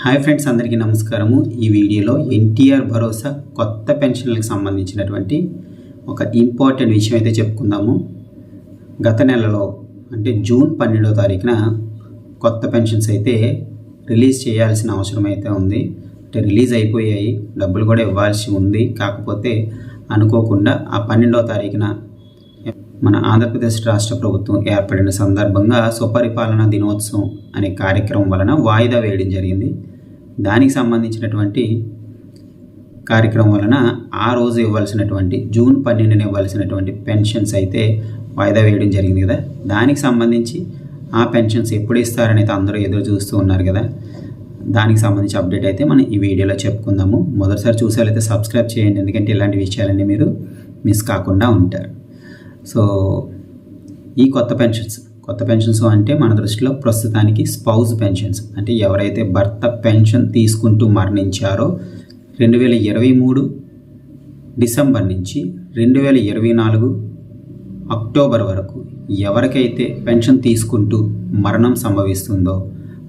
Hi friends అందరికీ నమస్కారము. ఈ వీడియోలో ఎన్టీఆర్ భరోసా కొత్త పెన్షన్లకు సంబంధించినటువంటి ఒక ఇంపార్టెంట్ విషయం అయితే చెప్పుకుందాము. గత నెలలో అంటే జూన్ పన్నెండో తారీఖున కొత్త పెన్షన్స్ అయితే రిలీజ్ చేయాల్సిన అవసరం అయితే ఉంది. అంటే రిలీజ్ అయిపోయాయి డబ్బులు కూడా ఇవ్వాల్సి ఉంది. కాకపోతే అనుకోకుండా ఆ పన్నెండో తారీఖున మన ఆంధ్రప్రదేశ్ రాష్ట్ర ప్రభుత్వం ఏర్పడిన సందర్భంగా సుపరిపాలన దినోత్సవం అనే కార్యక్రమం వలన వాయిదా వేయడం జరిగింది. దానికి సంబంధించినటువంటి కార్యక్రమం వలన ఆ రోజు ఇవ్వాల్సినటువంటి జూన్ పన్నెండున ఇవ్వాల్సినటువంటి పెన్షన్స్ అయితే వాయిదా వేయడం జరిగింది కదా. దానికి సంబంధించి ఆ పెన్షన్స్ ఎప్పుడు ఇస్తారని అందరూ ఎదురు చూస్తూ ఉన్నారు కదా. దానికి సంబంధించి అప్డేట్ అయితే మనం ఈ వీడియోలో చెప్పుకుందాము. మొదటిసారి చూసేవాళ్ళైతే సబ్స్క్రైబ్ చేయండి. ఎందుకంటే ఇలాంటి విషయాలన్నీ మీరు మిస్ కాకుండా ఉంటారు. సో ఈ కొత్త పెన్షన్స్ కొత్త పెన్షన్స్ అంటే మన దృష్టిలో ప్రస్తుతానికి స్పౌజ్ పెన్షన్స్. అంటే ఎవరైతే భర్త పెన్షన్ తీసుకుంటూ మరణించారో రెండు వేల ఇరవై మూడు డిసెంబర్ నుంచి రెండు వేల ఇరవై నాలుగు అక్టోబర్ వరకు ఎవరికైతే పెన్షన్ తీసుకుంటూ మరణం సంభవిస్తుందో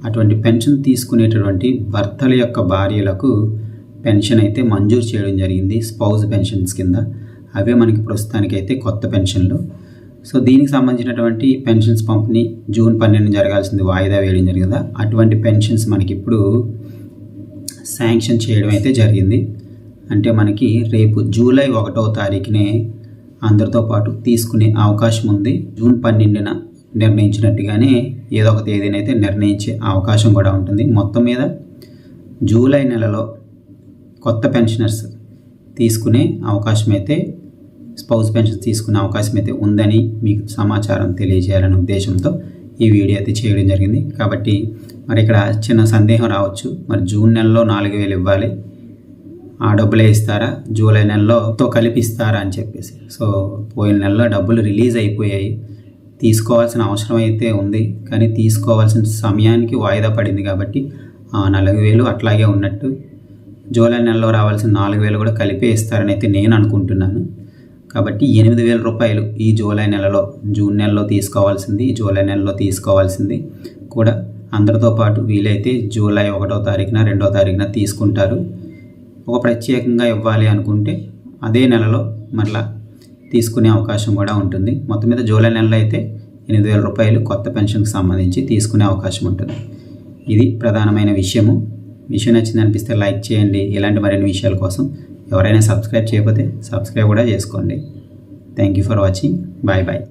అటువంటి పెన్షన్ తీసుకునేటటువంటి భర్తల యొక్క భార్యలకు పెన్షన్ అయితే మంజూరు చేయడం జరిగింది స్పౌజ్ పెన్షన్స్ కింద. అవే మనకి ప్రస్తుతానికైతే కొత్త పెన్షన్లు. సో దీనికి సంబంధించినటువంటి పెన్షన్స్ పంపిణీ జూన్ పన్నెండు జరగాల్సింది వాయిదా వేయడం జరిగిందా అటువంటి పెన్షన్స్ మనకి ఇప్పుడు శాంక్షన్ చేయడం అయితే జరిగింది. అంటే మనకి రేపు జూలై ఒకటో తారీఖునే అందరితో పాటు తీసుకునే అవకాశం ఉంది. జూన్ పన్నెండున నిర్ణయించినట్టుగానే ఏదో ఒక తేదీనైతే నిర్ణయించే అవకాశం కూడా ఉంటుంది. మొత్తం మీద జూలై నెలలో కొత్త పెన్షనర్స్ తీసుకునే అవకాశం అయితే స్పౌస్ పెన్షన్ తీసుకునే అవకాశం అయితే ఉందని మీకు సమాచారం తెలియజేయాలనే ఉద్దేశంతో ఈ వీడియో అయితే చేయడం జరిగింది. కాబట్టి మరి ఇక్కడ చిన్న సందేహం రావచ్చు. మరి జూన్ నెలలో నాలుగు వేలు ఇవ్వాలి. ఆ డబ్బులే ఇస్తారా? జూలై నెలలోతో కలిపి ఇస్తారా అని చెప్పేసి. సో పోయిన నెలలో డబ్బులు రిలీజ్ అయిపోయాయి. తీసుకోవాల్సిన అవసరం అయితే ఉంది. కానీ తీసుకోవాల్సిన సమయానికి వాయిదా పడింది కాబట్టి ఆ నాలుగు వేలు అట్లాగే ఉన్నట్టు జూలై నెలలో రావాల్సిన నాలుగు వేలు కూడా కలిపే ఇస్తారని అయితే నేను అనుకుంటున్నాను. కాబట్టి ఎనిమిది వేల రూపాయలు ఈ జూలై నెలలో జూన్ నెలలో తీసుకోవాల్సింది జూలై నెలలో తీసుకోవాల్సింది కూడా అందరితో పాటు వీలైతే జూలై ఒకటో తారీఖున రెండో తారీఖున తీసుకుంటారు. ఒక ప్రత్యేకంగా ఇవ్వాలి అనుకుంటే అదే నెలలో మరలా తీసుకునే అవకాశం కూడా ఉంటుంది. మొత్తం మీద జూలై నెలలో అయితే ఎనిమిది వేల రూపాయలు కొత్త పెన్షన్కి సంబంధించి తీసుకునే అవకాశం ఉంటుంది. ఇది ప్రధానమైన విషయము. విషయం నచ్చింది అనిపిస్తే లైక్ చేయండి. ఇలాంటి మరిన్ని విషయాల కోసం ఎవరైనా సబ్స్క్రైబ్ చేయకపోతే సబ్స్క్రైబ్ కూడా చేసుకోండి. Thank you for watching bye bye